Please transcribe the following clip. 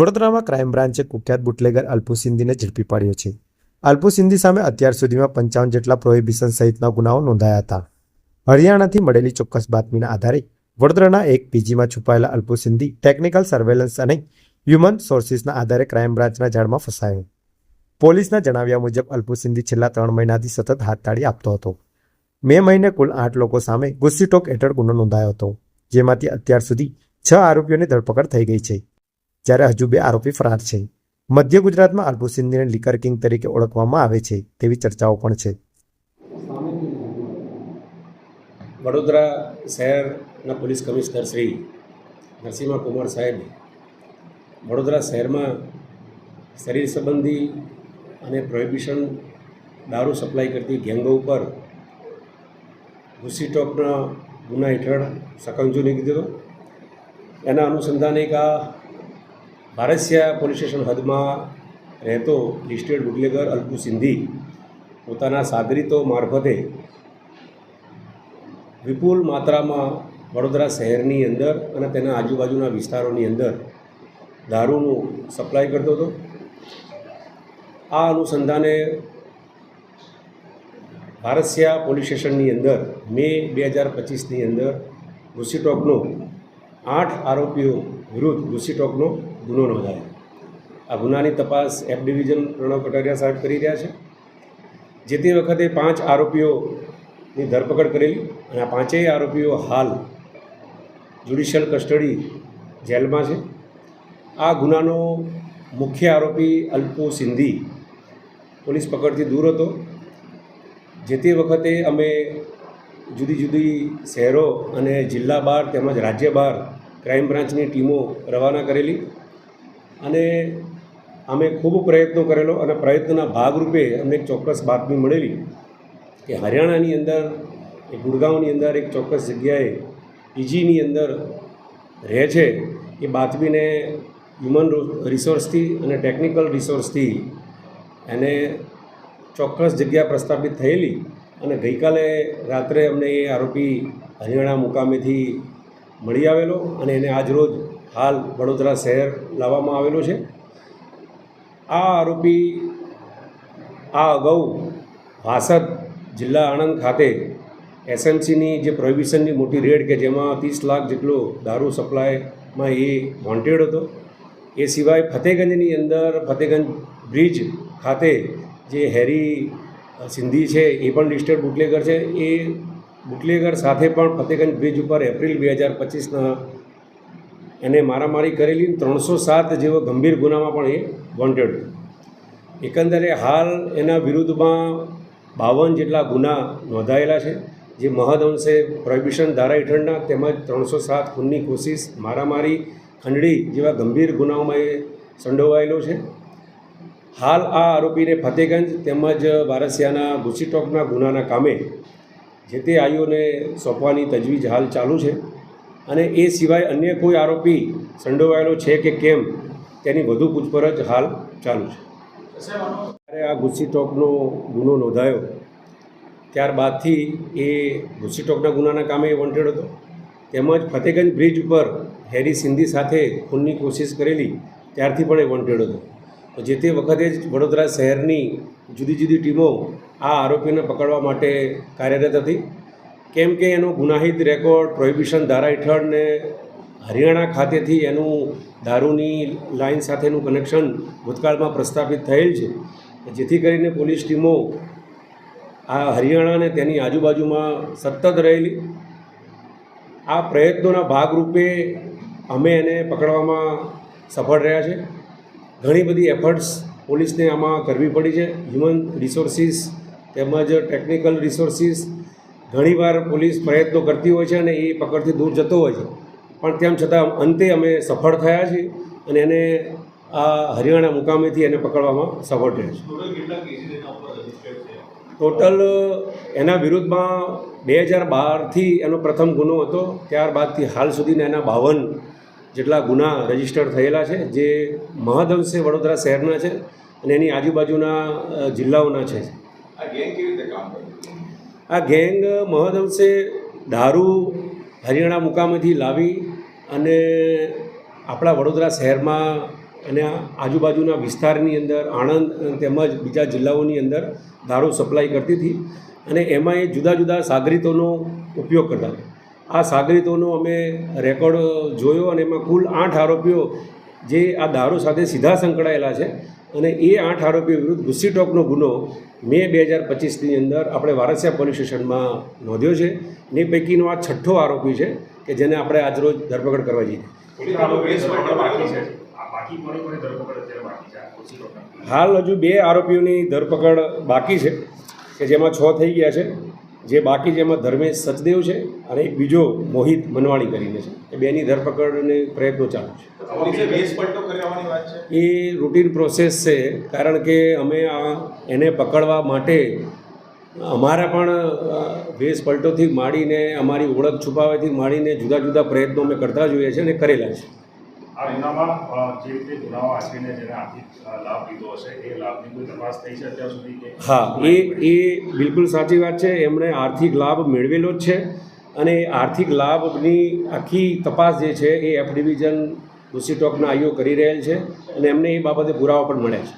વડોદરામાં ક્રાઇમ બ્રાન્ચે કુખ્યાત બુટલેગર અલ્પુ સિંધીને ઝડપી પાડ્યો છે. અલ્પુ સિંધી સામે અત્યાર સુધીમાં પંચાવન જેટલા પ્રોહિબિશન સહિતના ગુનાઓ નોંધાયા હતા. હરિયાણાથી મળેલી ચોક્કસ બાતમીના આધારે વડોદરાના એક પીજીમાં છુપાયેલા અલ્પુ સિંધી ટેકનિકલ સર્વેલન્સ અને હ્યુમન સોર્સિસના આધારે ક્રાઇમ બ્રાન્ચના જાળમાં ફસાયો. પોલીસના જણાવ્યા મુજબ અલ્પુ સિંધી છેલ્લા ત્રણ મહિનાથી સતત હાથતાળી આપતો હતો. મે મહિને કુલ આઠ લોકો સામે ગુસ્સીટોક હેઠળ ગુનો નોંધાયો હતો, જેમાંથી અત્યાર સુધી છ આરોપીઓની ધરપકડ થઈ ગઈ છે. જ્યારે હજુ બે આરોપી ફરાર છે. મધ્ય ગુજરાતમાં અલ્પુ સિંધીને લિકર કિંગ તરીકે ઓળખવામાં આવે છે તેવી ચર્ચાઓ પણ છે. વડોદરા શહેરના પોલીસ કમિશનર શ્રી નરસિંહ કુમાર સાહેબ વડોદરા શહેરમાં શરીર સંબંધી અને પ્રોહિબિશન દારૂ સપ્લાય કરતી ગેંગો ઉપર ગુસ્સીટોકના ગુના હેઠળ સકંજો નીકળી દીધો. એના અનુસંધાને એક આ ભારસિયા પોલીસ સ્ટેશન હદમાં રહેતો લિસ્ટેડ બુટલેગર અલ્પુ સિંધી પોતાના સાગરીતો મારફતે વિપુલ માત્રામાં વડોદરા શહેરની અંદર અને તેના આજુબાજુના વિસ્તારોની અંદર દારૂનું સપ્લાય કરતો હતો. આ અનુસંધાને ભારસિયા પોલીસ સ્ટેશનની અંદર મે બે હજાર પચીસની અંદર ઘુસીટોકનો આઠ આરોપીઓ વિરુદ્ધ ગુસ્સીટોકનો ગુનો નોંધાયો. આ ગુનાની તપાસ એફ ડિવિઝન પ્રણવ કટારિયા સાહેબ કરી રહ્યા છે. જે તે વખતે પાંચ આરોપીઓની ધરપકડ કરેલી અને આ પાંચેય આરોપીઓ હાલ જ્યુડિશિયલ કસ્ટડી જેલમાં છે. આ ગુનાનો મુખ્ય આરોપી અલ્પુ સિંધી પોલીસ પકડથી દૂર હતો. જે તે વખતે અમે જુદી જુદી શહેરો અને જિલ્લા બહાર તેમજ રાજ્ય બહાર ક્રાઇમ બ્રાન્ચની ટીમો રવાના કરેલી. અને અમે ખૂબ પ્રયત્નો કરેલો અને પ્રયત્નના ભાગરૂપે અમને એક ચોક્કસ બાતમી મળેલી કે હરિયાણાની અંદર, એ ગુડગાંવની અંદર એક ચોક્કસ જગ્યાએ પીજીની અંદર રહે છે. એ બાતમીને હ્યુમન રિસોર્સથી અને ટેકનિકલ રિસોર્સથી એને ચોક્કસ જગ્યા પ્રસ્થાપિત થયેલી અને ગઈકાલે રાત્રે અમને એ આરોપી હરિયાણા મુકામેથી મળી આવેલો અને એને આજરોજ હાલ વડોદરા શહેર લાવવામાં આવેલો છે. આ આરોપી આ અગાઉ વાસદ જિલ્લા આણંદ ખાતે એસએમસીની જે પ્રોહિબિશનની મોટી રેડ કે જેમાં ત્રીસ લાખ જેટલો દારૂ સપ્લાયમાં એ વોન્ટેડ હતો. એ સિવાય ફતેગંજની અંદર ફતેગંજ બ્રિજ ખાતે જે હેરી સિંધી છે એ પણ લિસ્ટેડ બુટલેગર છે. એ બુટલેગર સાથે પણ ફતેગંજ બ્રિજ ઉપર એપ્રિલ બે હજાર પચીસના એને મારામારી કરેલી ત્રણસો સાત જેવા ગંભીર ગુનામાં પણ એ વોન્ટેડ એકંદરે હાલ એના વિરુદ્ધમાં બાવન જેટલા ગુના નોંધાયેલા છે, જે મહદઅંશે પ્રોહિબિશન ધારા હેઠળના તેમજ ત્રણસો સાત ખૂનની કોશિશ મારામારી ખંડણી જેવા ગંભીર ગુનાઓમાં એ સંડોવાયેલો છે. હાલ આ આરોપીને ફતેગંજ તેમજ વારસિયાના ગુસીટોકના ગુનાના કામે જે તે આઈઓને સોંપવાની તજવીજ હાલ ચાલુ છે. અને એ સિવાય અન્ય કોઈ આરોપી સંડોવાયેલો છે કે કેમ, તેની વધુ પૂછપરછ હાલ ચાલુ છે. જ્યારે આ ગુસ્સીટોકનો ગુનો નોંધાયો. ત્યારબાદથી એ ગુસ્સીટોકના ગુનાના કામે વોન્ટેડ હતો. તેમજ ફતેગંજ બ્રિજ ઉપર હેરી સિંધી સાથે ખૂનની કોશિશ કરેલી, ત્યારથી પણ એ વોન્ટેડ હતો. જે તે વખતે જ વડોદરા શહેરની જુદી જુદી ટીમો આ આરોપીને પકડવા માટે કાર્યરત હતી. કેમ કે એનો ગુનાહિત રેકોર્ડ પ્રોહિબિશન ધારા હેઠળ ને હરિયાણા ખાતેથી એનું દારૂની લાઇન સાથેનું કનેક્શન ભૂતકાળમાં પ્રસ્થાપિત થયેલ છે. જેથી કરીને પોલીસ ટીમો આ હરિયાણા અને તેની આજુબાજુમાં સતત રહેલી આ પ્રયત્નોના ભાગરૂપે અમે એને પકડવામાં સફળ રહ્યા છે. ઘણી બધી એફર્ટ્સ પોલીસને આમાં કરવી પડી છે. હ્યુમન રિસોર્સિસ તેમજ ટેકનિકલ રિસોર્સિસ ઘણીવાર પોલીસ પ્રયત્નો કરતી હોય છે અને એ પકડથી દૂર જતો હોય છે. પણ તેમ છતાં અંતે અમે સફળ થયા છીએ અને એને આ હરિયાણા મુકામેથી એને પકડવામાં સફળ થયા છે? ટોટલ એના વિરુદ્ધમાં બે હજાર બારથી એનો પ્રથમ ગુનો હતો. ત્યારબાદથી હાલ સુધીના એના બાવન જેટલા ગુના રજિસ્ટર થયેલા છે જે મહદઅંશે વડોદરા શહેરના છે અને એની આજુબાજુના જિલ્લાઓના છે. આ ગેંગ કેવી રીતે કામ કરે? આ ગેંગ મહદઅંશે દારૂ હરિયાણા મુકામેથી લાવી અને આપણા વડોદરા શહેરમાં અને આજુબાજુના વિસ્તારની અંદર આણંદ તેમજ બીજા જિલ્લાઓની અંદર દારૂ સપ્લાય કરતી હતી અને એમાં એ જુદા જુદા સાગરીતોનો ઉપયોગ કરતા હતા. આ સાગરીતોનો અમે રેકોર્ડ જોયો અને એમાં કુલ આઠ આરોપીઓ જે આ દારૂ સાથે સીધા સંકળાયેલા છે. અને એ આઠ આરોપી વિરુદ્ધ ગુસ્સી ટોકનો ગુનો મે બે હજાર પચીસની અંદર આપણે વારસિયા પોલીસ સ્ટેશનમાં નોંધ્યો છે ને એ પૈકીનો આ છઠ્ઠો આરોપી છે કે જેને આપણે આજરોજ ધરપકડ કરવા જઈએ. હાલ હજુ બે આરોપીઓની ધરપકડ બાકી છે કે જેમાં છ થઈ ગયા છે. જે બાકી એમાં ધર્મેશ સચદેવ છે અને એક બીજો મોહિત મનવાણી કરીને છે. એ બેની ધરપકડને પ્રયત્નો ચાલુ છે. એ રૂટીન પ્રોસેસ છે કારણ કે અમે આ એને પકડવા માટે અમારા પણ પલટોથી માંડીને અમારી ઓળખ છુપાવવાથી માંડીને જુદા જુદા પ્રયત્નો અમે કરતા જોઈએ છીએ અને કરેલા છે. આ ગુનામાં જે રીતે ગુનાઓ આચરીને જેને આર્થિક લાભ લીધો હશે, એ લાભની કોઈ તપાસ થઈ છે અત્યાર સુધી કે હા, એ એ બિલકુલ સાચી વાત છે. એમણે આર્થિક લાભ મેળવેલો જ છે અને આર્થિક લાભની આખી તપાસ જે છે એ એફ ડિવિઝન લુસી ટોકના આઈઓ કરી રહેલ છે અને એમને એ બાબતે પુરાવા પણ મળ્યા છે.